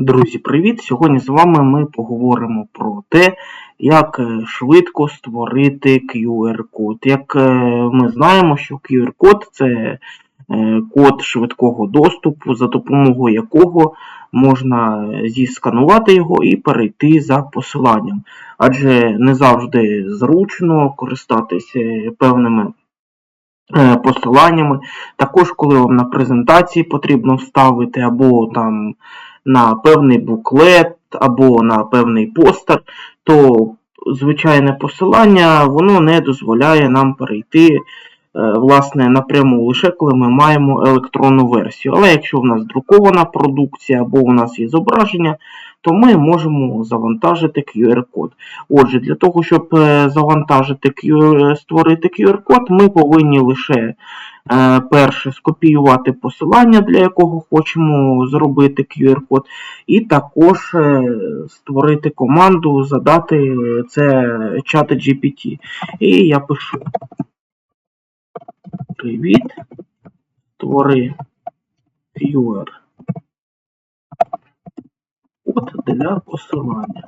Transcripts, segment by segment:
Друзі, привіт! Сьогодні з вами ми поговоримо про те, як е, швидко створити QR-код. Як е, ми знаємо, що QR-код це е, код швидкого доступу, за допомогою якого можна зісканувати його і перейти за посиланням. Адже не завжди зручно користатися певними посиланнями. Також, коли вам на презентації потрібно вставити або там на певний буклет, або на певний постер, то звичайне посилання воно не дозволяє нам перейти е, власне напряму лише коли ми маємо електронну версію. Але якщо в нас друкована продукція або у нас є зображення, то ми можемо завантажити QR-код. Отже, для того, щоб е, завантажити створити QR-код, ми повинні лише е, перше скопіювати посилання, для якого хочемо зробити QR-код, і також е, створити команду, задати це чат GPT. І я пишу Привіт. Створи QR код для посилання.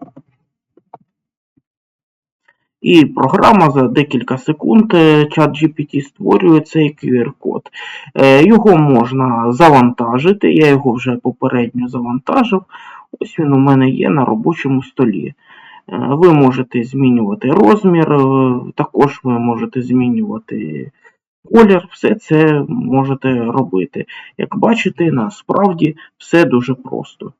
І програма за декілька секунд е, чат GPT створює цей QR-код. Е, Його можна завантажити, я його вже попередньо завантажив. Ось він у мене є на робочому столі. Е, Ви можете змінювати розмір, також ви можете змінювати колір, все це можете робити. Як бачите, насправді все дуже просто.